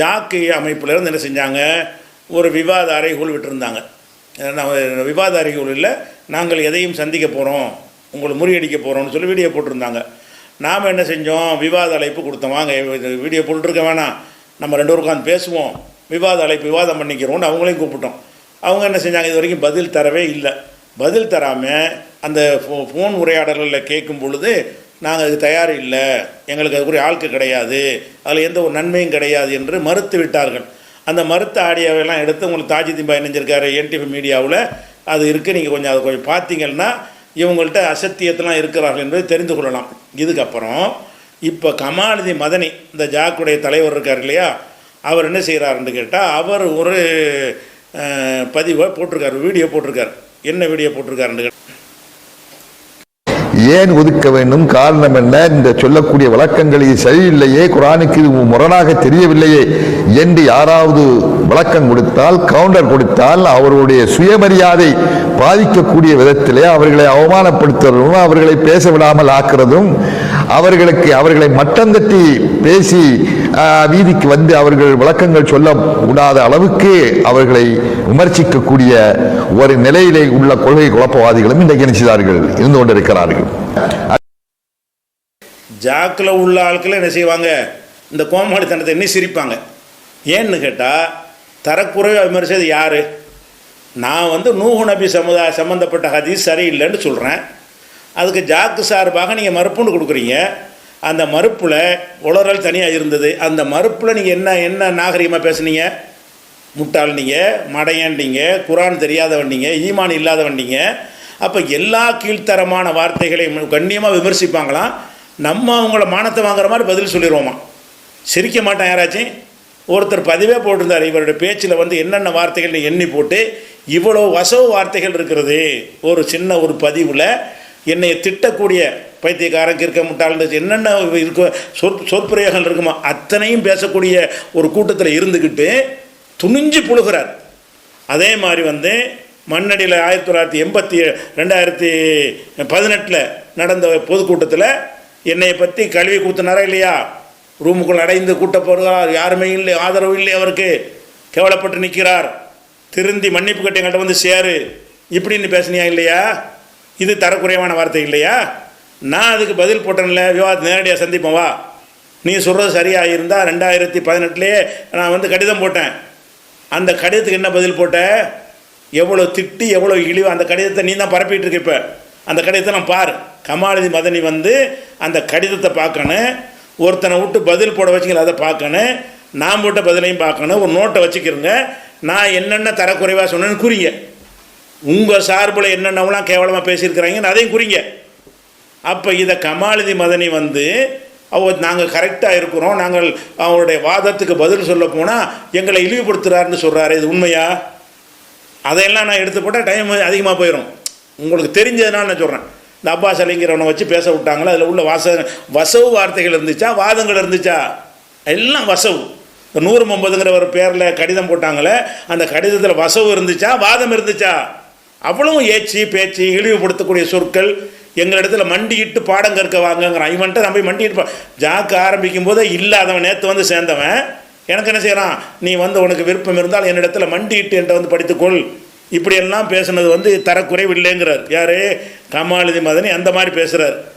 Jack அமைப்புல இருந்து என்ன செஞ்சாங்க? ஒரு விவாத அறைகூல் விட்டுருந்தாங்க. விவாத அறைகூலில் நாங்கள் எதையும் சந்திக்க போகிறோம் உங்களை முறியடிக்க போகிறோம்னு சொல்லி வீடியோ போட்டிருந்தாங்க. நாம் என்ன செஞ்சோம்? விவாத அழைப்பு கொடுத்தோம். வாங்க இது வீடியோ போட்டுருக்க வேணாம். நம்ம ரெண்டு உட்காந்து பேசுவோம். விவாத அழைப்பு விவாதம் பண்ணிக்கிறோம்னு அவங்களையும் கூப்பிட்டோம். அவங்க என்ன செஞ்சாங்க? இது வரைக்கும் பதில் தரவே இல்லை. பதில் தராமல் அந்த ஃபோ ஃபோன் உரையாடல்களில் கேட்கும் பொழுது நாங்கள் அதுக்கு தயார் இல்லை. எங்களுக்கு அதுக்குரிய ஆட்கள் கிடையாது. அதில் எந்த ஒரு நன்மையும் கிடையாது என்று மறுத்து விட்டார்கள். அந்த மறுத்த ஆடியோவெல்லாம் எடுத்து உங்களுக்கு தாஜி திம்பா இணைஞ்சிருக்காரு என்டிபி மீடியாவில் அது இருக்குது நீங்கள் கொஞ்சம் அதை கொஞ்சம் பார்த்தீங்கன்னா இவங்கள்ட்ட அசத்தியத்தெல்லாம் இருக்கிறார்கள் என்பதை தெரிந்து கொள்ளலாம். இதுக்கப்புறம் இப்போ கமாநிதி மதனி இந்த ஜாக்குடைய தலைவர் இருக்கார் இல்லையா? அவர் என்ன செய்கிறாருன்னு கேட்டால் அவர் ஒரு பதிவை போட்டிருக்காரு வீடியோ போட்டிருக்காரு. என்ன வீடியோ போட்டிருக்காருன்னு கேட்டால் ஏன் ஒதுக்க வேண்டும்? காரணம் என்ன? இந்த சொல்லக்கூடிய வழக்கங்களில் இது சரியில்லையே குரானுக்கு இது முரணாக தெரியவில்லையே என்று யாராவது விளக்கம் கொடுத்தால் கவுண்டர் கொடுத்தால் அவர்களுடைய சுயமரியாதை பாதிக்கக்கூடிய விதத்திலே அவர்களை அவமானப்படுத்துவதும் அவர்களை பேச விடாமல் ஆக்குறதும் அவர்களுக்கு அவர்களை மட்டம் தட்டி பேசி வீதிக்கு வந்து அவர்கள் விளக்கங்கள் சொல்ல கூடாத அளவுக்கு அவர்களை விமர்சிக்கக்கூடிய ஒரு நிலையிலே உள்ள கொள்கை குழப்பவாதிகளும் இன்றைக்கு நினைச்சார்கள் இருந்து கொண்டிருக்கிறார்கள். ஜாக்கில் உள்ள ஆட்கள் என்ன செய்வாங்க? இந்த கோமாளித்தனத்தை என்ன சிரிப்பாங்க? ஏன்னு கேட்டால் தரக்குறைவை விமர்சித்தது யார்? நான் வந்து நூஹு நபி சமுதாய சம்மந்தப்பட்ட ஹதீஸ் சரியில்லைன்னு சொல்கிறேன் அதுக்கு ஜாக்கு சார்பாக நீங்கள் மறுப்புன்னு கொடுக்குறீங்க. அந்த மறுப்பில் உளறல் தனியாக இருந்தது. அந்த மறுப்பில் நீங்கள் என்ன என்ன நாகரிகமாக பேசுனீங்க? முட்டாள் நீங்கள் மடையன்டீங்க குரான் தெரியாதவண்டீங்க ஈமான் இல்லாதவண்டீங்க அப்போ எல்லா கீழ்த்தரமான வார்த்தைகளையும் கண்ணியமாக விமர்சிப்பாங்களாம் நம்ம அவங்கள மானத்தை வாங்குற மாதிரி பதில் சொல்லிடுவோமா சிரிக்க மாட்டான் யாராச்சும்? ஒருத்தர் பதிவே போட்டிருந்தார் இவருடைய பேச்சில் வந்து என்னென்ன வார்த்தைகள் எண்ணி போட்டு இவ்வளோ வசவு வார்த்தைகள் இருக்கிறது. ஒரு சின்ன ஒரு பதிவில் என்னை திட்டக்கூடிய பைத்தியக்காரன் இருக்க முட்டாள் என்னென்ன இருக்க சொற் சொற்பிரயோகங்கள் இருக்குமோ அத்தனையும் பேசக்கூடிய ஒரு கூட்டத்தில் இருந்துக்கிட்டு துணிஞ்சு புழுகிறார். அதே மாதிரி வந்து மண்ணடியில் ஆயிரத்தி தொள்ளாயிரத்தி எண்பத்தி ரெண்டாயிரத்தி பதினெட்டில் நடந்த பொதுக்கூட்டத்தில் என்னை பற்றி கல்வி கூத்துனாரா இல்லையா? ரூமுக்குள் அடைந்து கூட்ட போகிறார். யாருமே இல்லை ஆதரவு இல்லை அவருக்கு. கேவலப்பட்டு நிற்கிறார். திருந்தி மன்னிப்பு கட்டி எங்கள்கிட்ட வந்து சேரு. இப்படின்னு பேசுனியா இல்லையா? இது தரக்குறைவான வார்த்தை இல்லையா? நான் அதுக்கு பதில் போட்டேன்ல விவாதத்தை நேரடியாக சந்திப்போம் வா. நீ சொல்கிறது சரியாக இருந்தால் ரெண்டாயிரத்தி பதினெட்டுலேயே நான் வந்து கடிதம் போட்டேன். அந்த கடிதத்துக்கு என்ன பதில் போட்ட? எவ்வளோ திட்டி எவ்வளோ இழிவு அந்த கடிதத்தை நீ தான் பரப்பிட்டு இருக்க இப்போ. அந்த கடிதத்தை நான் பார். கமாலதி மதனி வந்து அந்த கடிதத்தை பார்க்கணும். ஒருத்தனை விட்டு பதில் போட வச்சுக்கல அதை பார்க்கணும். நான் போட்ட பதிலையும் பார்க்கணும். ஒரு நோட்டை வச்சுக்கிறங்க நான் என்னென்ன தரக்குறைவாக சொன்னேன்னு குறிங்க. உங்கள் சார்பில் என்னென்னவெல்லாம் கேவலமாக பேசியிருக்கிறாங்கன்னு அதையும் குறிங்க. அப்போ இதை கமாலதி மதனி வந்து அவ நாங்கள் கரெக்டாக இருக்கிறோம். நாங்கள் அவருடைய வாதத்துக்கு பதில் சொல்ல போனால் எங்களை இழிவுபடுத்துகிறாருன்னு சொல்கிறாரு இது உண்மையா? அதையெல்லாம் நான் எடுத்து போட்டால் டைம் அதிகமாக போயிடும் உங்களுக்கு தெரிஞ்சதுனால நான் சொல்கிறேன் இந்த அப்பாஸ் அலிங்கிறவனை வச்சு பேச விட்டாங்களா? அதில் உள்ள வாச வசவு வார்த்தைகள் இருந்துச்சா? வாதங்கள் இருந்துச்சா? எல்லாம் வசவு. இந்த நூறு மும்பதுங்கிற ஒரு பேரில் கடிதம் போட்டாங்களே அந்த கடிதத்தில் வசவு இருந்துச்சா? வாதம் இருந்துச்சா? அவ்வளவும் ஏச்சு பேச்சு இழிவுபடுத்தக்கூடிய சொற்கள் எங்களிடத்துல மண்டியிட்டு பாடம் கற்க வாங்கங்கிறான். இவன்ட்ட நம்ம போய் மண்டிட்டு ஜாக்க ஆரம்பிக்கும் போதே இல்லாதவன் நேற்று வந்து சேர்ந்தவன். எனக்கு என்ன செய்கிறான் நீ வந்து உனக்கு விருப்பம் இருந்தால் என்னிடத்துல மண்டியிட்டு என்கிட்ட வந்து படித்துக்கொள். இப்படியெல்லாம் பேசுனது வந்து தரக்குறைவு இல்லைங்கிறார். யாரு? மதனி அந்த மாதிரி பேசுகிறார்